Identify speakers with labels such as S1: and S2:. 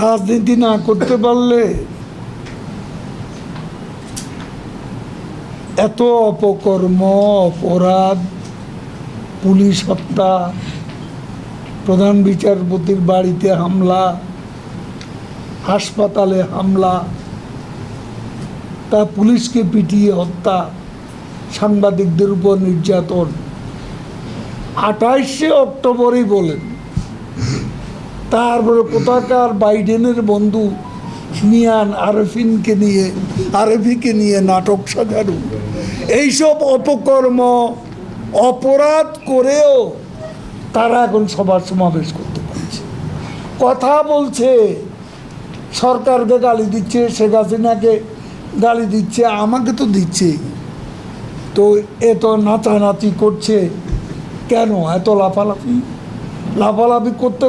S1: রাজনীতি না করতে পারলে এত অপকর্ম, অপরাধ, পুলিশ হত্যা, প্রধান বিচারপতির বাড়িতে হামলা, হাসপাতালে হামলা, তা পুলিশকে পিটিয়ে হত্যা, সাংবাদিকদের উপর নির্যাতন। আঠাইশে অক্টোবরই বলেন তারপরে কোথাকার বাইডেনের বন্ধু মিয়ান আরফিনকে নিয়ে, আরফিকে নিয়ে নাটক সাজানো। এইসব অপকর্ম, অপরাধ করেও তারা এখন সবার সমাবেশ করতে পারছে। কথা বলছে, সরকারকে গালি দিচ্ছে, শেখ হাসিনাকে গালি দিচ্ছে, আমাকে তো দিচ্ছে। তো এত নাচানাচি করছে। কেন? এত লাফালাফি? লাফালাফি করতে